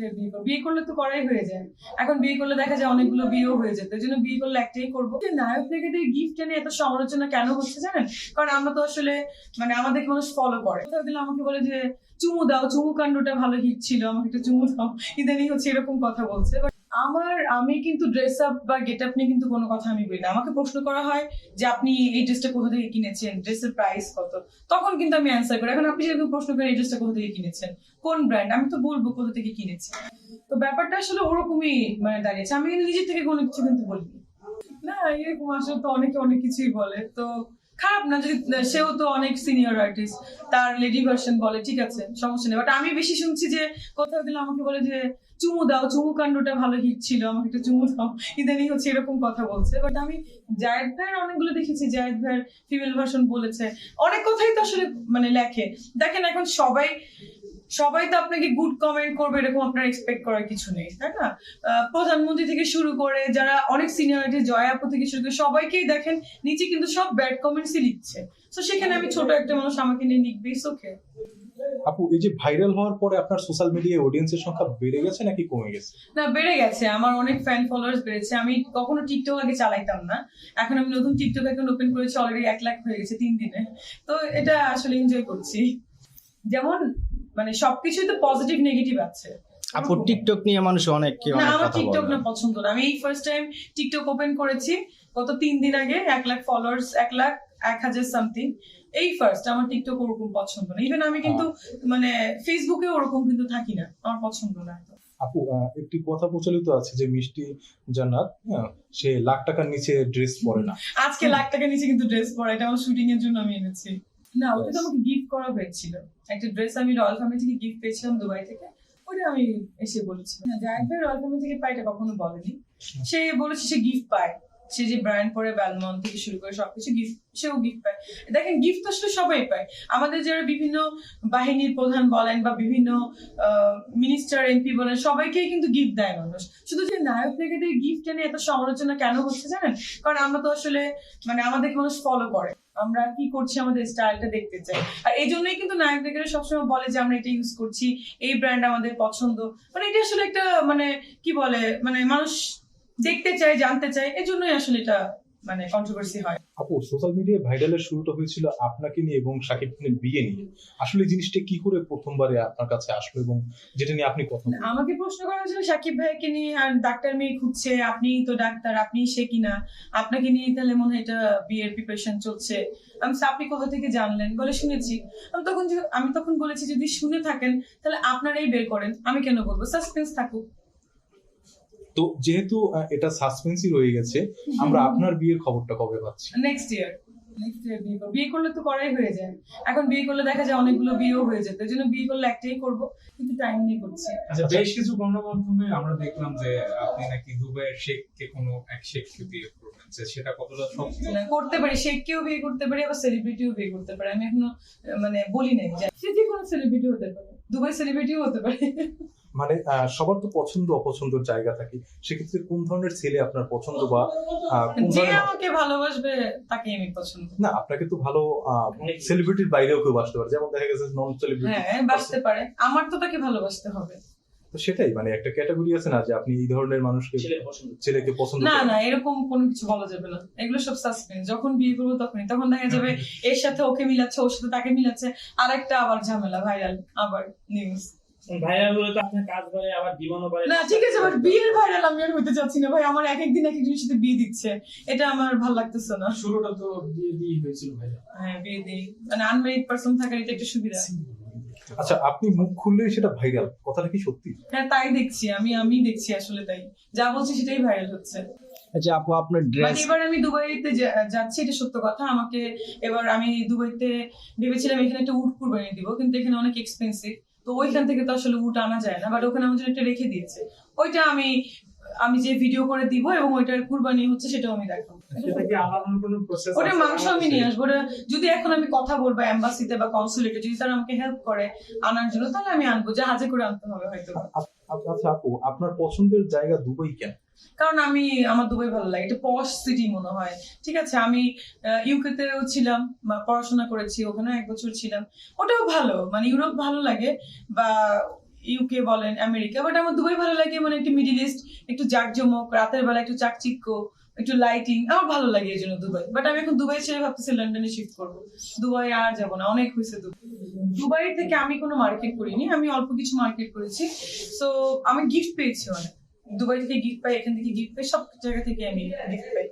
ইয়ার বিয়ে করলে তো করাই হয়ে যায়। এখন বিয়ে করলে দেখা যায় অনেকগুলো বিয়েও হয়ে যেত, এই জন্য বিয়ে করলে একটাই করব। নায়ক নায়িকাদের গিফট এনে এত সমালোচনা কেন হচ্ছে জানেন? কারণ আমরা তো আসলে মানে আমাদেরকে মানুষ ফলো করে। গেলে আমাকে বলে যে, চুমু দাও, চুমু কাণ্ডটা ভালো হিট ছিল, আমাকে একটা চুমু দাও। ইদানিং হচ্ছে এরকম কথা বলছে। আমার, আমি কিন্তু ড্রেস আপ বা গেট আপ নিয়ে কিন্তু কোনো কথা আমি বলি না। আমাকে প্রশ্ন করা হয় যে আপনি এই ড্রেসটা কোথা থেকে কিনেছেন? ড্রেসের প্রাইস কত? তখন কিন্তু আমি অ্যান্সার করি। এখন আপনি যেরকম প্রশ্ন করেন, এই ড্রেসটা কোথা থেকে কিনেছেন? কোন ব্র্যান্ড আমি তো বলব কোথা থেকে কিনেছি তো ব্যাপারটা আসলে ওরকমই মানে দাঁড়িয়েছে। আমি নিজের থেকে কোনো কিছু কিন্তু বলিনি। না এরকম আসলে তো অনেকে অনেক কিছুই বলে। তো খারাপ না যদি সেও তো অনেক সিনিয়র আর্টিস্ট তার লেডি ভার্সন বলে, ঠিক আছে, সমস্যা নেই। বাট আমি বেশি শুনছি যে, কোথাও গেলে আমাকে বলে যে, চুমু দাও, চুমু কাণ্ডটা ভালো হিট ছিল, আমাকে একটা চুমু দাও। ইদানিং হচ্ছে এরকম কথা বলছে। বাট আমি জায়েদ ভাইয়ের অনেকগুলো দেখেছি, জায়েদ ভাইয়ের ফিমেল ভার্সন বলেছে। অনেক কথাই তো আসলে মানে লেখে। দেখেন এখন সবাই সবাই তো আপনাকে গুড কমেন্ট করবে এরকম আপনার এক্সপেক্ট করার কিছু নেই তাই না? প্রধানমন্ত্রী থেকে শুরু করে যারা অনেক সিনিয়রিটি জয়া আপু থেকে শুরু করে সবাইকেই দেখেন নিচে কিন্তু সব ব্যাড কমেন্টসই লিখছে। তো সেখানে আমি ছোট একটা মানুষ আমাকে নিয়ে লিখবে ওকে আপু এই যে ভাইরাল হওয়ার পরে আপনার সোশ্যাল মিডিয়ায় অডিয়েন্সের সংখ্যা বেড়ে গেছে নাকি কমে গেছে? না বেড়ে গেছে। আমার অনেক ফ্যান ফলোয়ার্স বেড়েছে। আমি কখনো টিকটক আগে চালাইতাম না। এখন আমি নতুন টিকটক অ্যাকাউন্ট ওপেন করেছি অলরেডি এক লাখ হয়ে গেছে তিন দিনে। তো এটা আসলে এনজয় করছি। যেমন মানে সবকিছুই তো পজিটিভ নেগেটিভ আছে। আপু টিকটক নিয়ে মানুষ অনেক কি অনেক আমার কথা টিকটক না পছন্দ না। আমি এই ফার্স্ট টাইম টিকটক ওপেন করেছি গত তিন দিন আগে এক লাখ ফলোয়ার্স এক লাখ এক হাজার সামথিং এই ফার্স্ট আমার টিকটক ওরকম পছন্দ না। ইভেন আমি কিন্তু মানে ফেসবুকে ওরকম কিন্তু থাকি না। আমার পছন্দ না আপু একটি কথা প্রচলিত আছে যে মিষ্টি জান্নাত হ্যাঁ, সে লাখ টাকার নিচে ড্রেস পরে না। আজকে লাখ টাকার নিচে কিন্তু ড্রেস পরে এটা আমার শুটিং এর জন্য আমি এনেছি। না ওটা তো আমাকে গিফট করা হয়েছিল। একটা ড্রেস আমি রয়্যাল ফ্যামিলি থেকে গিফট পেয়েছিলাম দুবাই থেকে। ওটা আমি এসে বলেছি জায়দ ভাই রয়্যাল ফ্যামিলি থেকে পাই এটা কখনো বলেনি। সে বলেছে সে গিফট পায়। সে যে ব্র্যান্ড পরে ব্যালমন থেকে শুরু করে সবকিছু গিফট সেও গিফট পায়। দেখেন গিফট তো আসলে সবাই পায়। আমাদের যারা বিভিন্ন বাহিনীর প্রধান বলেন বা বিভিন্ন মিনিস্টার এমপি বলেন সবাইকেই কিন্তু গিফট দেয় মানুষ। শুধু যে নায়ক নায়িকাদের গিফট এনে এত সমালোচনা কেন হচ্ছে জানেন? কারণ আমরা তো আসলে মানে আমাদেরকে মানুষ ফলো করে। আমরা কি করছি, আমাদের স্টাইলটা দেখতে চাই। আর এই জন্যই কিন্তু নায়ক নায়িকারা সবসময় বলে যে, আমরা এটা ইউজ করছি, এই ব্র্যান্ড আমাদের পছন্দ। মানে এটা আসলে একটা মানে কি বলে মানে মানুষ দেখতে চায়, জানতে চায়। এই জন্যই আসলে এটা মানে কন্ট্রোভার্সি হয়। আপু সোশ্যাল মিডিয়ায় ভাইরালের শুরুটা হয়েছিল আপনাকে নিয়ে এবং সাকিব খানের বিয়ে নিয়ে। আসলে জিনিসটা কি করে প্রথমবারে আপনার কাছে আসলো এবং যেটা নিয়ে আপনি কথা আমাকে প্রশ্ন করা হয়েছিল সাকিব ভাইকে নিয়ে আর ডাক্তার মেয়ে খুঁজছে, আপনি তো ডাক্তার, আপনি সে কিনা? আপনাকে নিয়ে তাহলে মনে হয় এটা বিয়ের প্রিপারেশন চলছে। আমি আপনি কোথা থেকে জানলেন? বলে, শুনেছি। আমি তখন আমি তখন বলেছি, যদি শুনে থাকেন, তাহলে আপনারাই বের করেন। আমি কেন বলব? সাসপেন্স থাকুক। তো যেহেতু এটা সাসপেন্সই রয়ে গেছে আমরা আপনার বিয়ের খবরটা কবে পাচ্ছি? নেক্সট ইয়ার বিয়ে করলে তো করাই হয়ে যায়। এখন বিয়ে করলে দেখা যায় অনেকগুলো বিয়েও হয়ে যেত এই জন্য বিয়ে করলে একটাই করব কিন্তু টাইম নিয়ে করছি। আচ্ছা বেশ কিছু গণমাধ্যমে আমরা দেখলাম যে আপনি নাকি দুবাইয়ের শেখকে কোনো এক শেখকে বিয়ে করবেন যে সেটা কতটা মানে করতে পারি শেখকেও বিয়ে করতে পারি আবার সেলিব্রিটিও বিয়ে করতে পারি। আমি এখনও মানে বলি নাই যে সে যে কোনো সেলিব্রিটি হতে পারে। দুবাই সেলিব্রিটিও হতে পারে। মানে সবার তো পছন্দ অপছন্দের জায়গা থাকে। সেক্ষেত্রে কোন ধরনের ছেলে আপনার পছন্দ বা আহ, কোন ধরনের আমাকে ভালোবাসবে তাকে আমি পছন্দ না আপনাকে তো ভালো সেলিব্রিটির বাইরেও কেউ বাসতে পারে। যেমন দেখা গেছে নন সেলিব্রিটি হ্যাঁ বাসতে পারে। আমার তো তাকে ভালোবাসতে হবে। তো সেটাই মানে একটা ক্যাটাগরি আছে না যে আপনি এই ধরনের মানুষকে ছেলেকে পছন্দ না না এরকম কোনো কিছু বলা যাবে না। এগুলো সব সাসপেন্স যখন বিয়ে করব তখনই। তখন দেখা যাবে এর সাথে ওকে মিলাচ্ছে ওর সাথে তাকে মিলাচ্ছে। আরেকটা আবার ঝামেলা ভাইরাল আবার নিউজ ভাইরাল হলে তো আপনার কাজ করে আবার জীবনও করে না ঠিক আছে বাট বিয়ের ভাইরাল আমি আর হইতে চাচ্ছি না। ভাই আমার এক একদিন এক একজনের সাথে বিয়ে দিচ্ছে। এটা আমার ভালো লাগতেছে না। শুরুটা তো বিয়ে দিয়ে হয়েছিল ভাই হ্যাঁ বিয়ে দিই মানে আনমেরিড পার্সন থাকার এটা একটা সুবিধা। আচ্ছা আপনি মুখ খুললেই সেটা ভাইরাল কথাটা কি সত্যি? হ্যাঁ তাই দেখছি। আমি আমি দেখছি আসলে তাই। যা বলছি সেটাই ভাইরাল হচ্ছে। আচ্ছা আপু আপনার ড্রেস এবার আমি দুবাইতে যাচ্ছি এটা সত্য কথা। আমাকে এবার আমি দুবাইতে ভেবেছিলাম এখানে একটা উট কুরবানি দিব কিন্তু এখানে অনেক এক্সপেন্সিভ তো ওইখান থেকে তো আসলে উট আনা যায় না বাট ওখানে আমার জন্য একটা রেখে দিয়েছে। ওইটা আমি আমি যে ভিডিও করে দিব এবং ওইটার কুরবানি হচ্ছে সেটাও আমি দেখাবো। প্রসেস ওটা মাংস আমি নিয়ে আসব। ওটা যদি এখন আমি কথা বলব এম্বাসিতে বা কনসুলেটে যদি তারা আমাকে হেল্প করে আনার জন্য তাহলে আমি আনব। জাহাজে করে আনতে হবে হয়তো। আপ- আচ্ছা আপু আপনার পছন্দের জায়গা দুবাই কেন? কারণ আমি আমার দুবাই ভালো লাগে। এটা পশ সিটি মনে হয়। ঠিক আছে আমি ইউকে তেও ছিলাম বা পড়াশোনা করেছি ওখানে এক বছর ছিলাম। ওটাও ভালো মানে ইউরোপ ভালো লাগে বা ইউকে বলেন আমেরিকা বাট আমার দুবাই ভালো লাগে মানে একটু মিডিল ইস্ট একটু জাকজমক, রাতের বেলা একটু চাকচিক্য, একটু লাইটিং আমার ভালো লাগে এই জন্য দুবাই। বাট আমি এখন দুবাই ছেড়ে ভাবতেছি লন্ডনে শিফট করব। দুবাই আর যাব না, অনেক হয়েছে দুবাই। দুবাই থেকে আমি কোনো মার্কেট করিনি, আমি অল্প কিছু মার্কেট করেছি। সো আমি গিফট পেয়েছি অনেক। দুবাই থেকে গিফট পাই, এখান থেকে গিফট পাই, সব জায়গা থেকে আমি গিফট পাই।